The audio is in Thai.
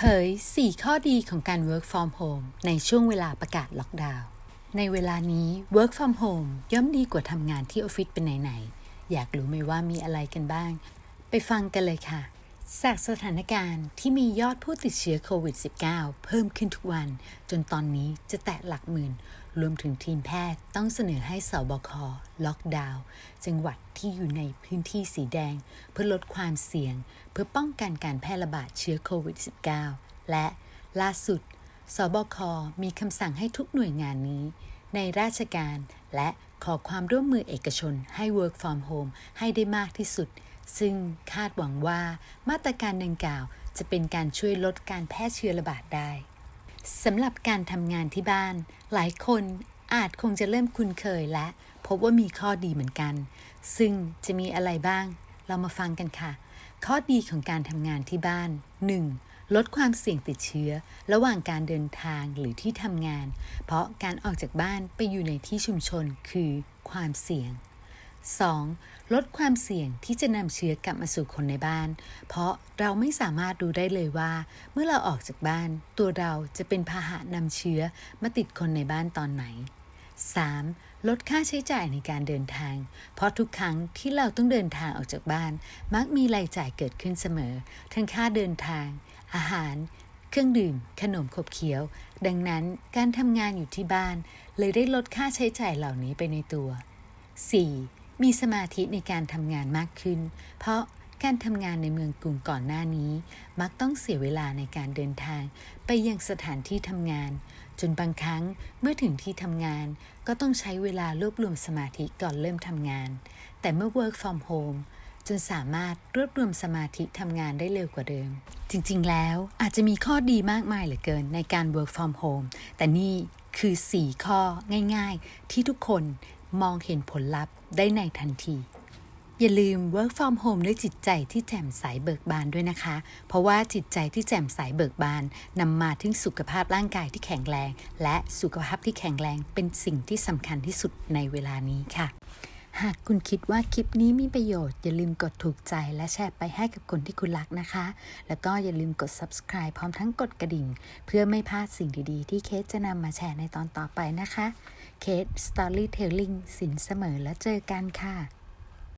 เผย 4 ข้อดีของการ work from home ในช่วงเวลาประกาศล็อกดาวน์ ในเวลานี้ work from home ย่อมดีกว่าทำงานที่ออฟฟิศเป็นไหนๆ อยากรู้ไหมว่ามีอะไรกันบ้าง ไปฟังกันเลยค่ะ จากสถานการณ์ที่มียอดผู้ติดเชื้อโควิด -19 เพิ่มขึ้นทุกวัน จนตอนนี้จะแตะหลักหมื่น รวมถึงทีมแพทย์ต้องเสนอให้สบคล็อกดาวน์จังหวัดที่อยู่ในพื้นที่สีแดง เพื่อลดความเสี่ยง เพื่อป้องกันการแพร่ระบาดเชื้อโควิด -19 และล่าสุด สบคมีคำสั่งให้ทุกหน่วยงานนี้ ในราชการและขอความร่วมมือเอกชนให้ work from home ให้ได้มากที่สุด ซึ่งคาดหวังว่ามาตรการดังกล่าวจะเป็นการช่วยลดการแพร่เชื้อระบาดได้สำหรับการทำงานที่บ้าน หลายคนอาจคงจะเริ่มคุ้นเคยและ พบว่ามีข้อดีเหมือนกัน ซึ่งจะมีอะไรบ้าง เรามาฟังกันค่ะ ข้อดีของการทำงานที่บ้าน 1. ลดความเสี่ยงติดเชื้อ ระหว่างการเดินทางหรือที่ทำงาน เพราะการออกจากบ้านไปอยู่ในที่ชุมชนคือความเสี่ยง 2. ลดความเสี่ยงที่จะนำเชื้อกลับมาสู่คนในบ้าน เพราะเราไม่สามารถรู้ได้เลยว่า เมื่อเราออกจากบ้าน ตัวเราจะเป็นพาหะนำเชื้อมาติดคนในบ้านตอนไหน 3. ลดค่าใช้จ่ายในการเดินทาง เพราะทุกครั้งที่เราต้องเดินทางออกจากบ้าน มักมีรายจ่ายเกิดขึ้นเสมอ ทั้งค่าเดินทาง อาหาร เครื่องดื่ม ขนมขบเคี้ยว ดังนั้นการทำงานอยู่ที่บ้าน เลยได้ลดค่าใช้จ่ายเหล่านี้ไปในตัว 4. มีสมาธิในการทำงานมากขึ้น เพราะการทำงานในเมืองกรุงก่อนหน้านี้ มักต้องเสียเวลาในการเดินทาง ไปยังสถานที่ทำงาน จนบางครั้งเมื่อถึงที่ทำงาน ก็ต้องใช้เวลารวบรวมสมาธิก่อนเริ่มทำงาน แต่เมื่อ work from home จนสามารถรวบรวมสมาธิทำงานได้เร็วกว่าเดิม จริงๆ แล้วอาจจะมีข้อดีมากมายเหลือเกินในการ work from home แต่นี่คือ 4 ข้อง่าย ๆ ที่ทุกคน มองเห็นผลลัพธ์ได้ในทันที อย่าลืม work from home ด้วยจิตใจที่แจ่มใสเบิกบานด้วยนะคะ เพราะว่าจิตใจที่แจ่มใสเบิกบานนำมาถึงสุขภาพร่างกายที่แข็งแรง และสุขภาพที่แข็งแรงเป็นสิ่งที่สำคัญที่สุดในเวลานี้ค่ะ หากคุณคิดว่าคลิปนี้มีประโยชน์ อย่าลืมกดถูกใจและแชร์ไปให้กับคนที่คุณรักนะคะ แล้วก็อย่าลืมกด subscribe พร้อมทั้งกดกระดิ่ง เพื่อไม่พลาดสิ่งดีๆ ที่เคสจะนำมาแชร์ในตอนต่อไปนะคะ เคส Storytelling สินเสมอและเจอกันค่ะ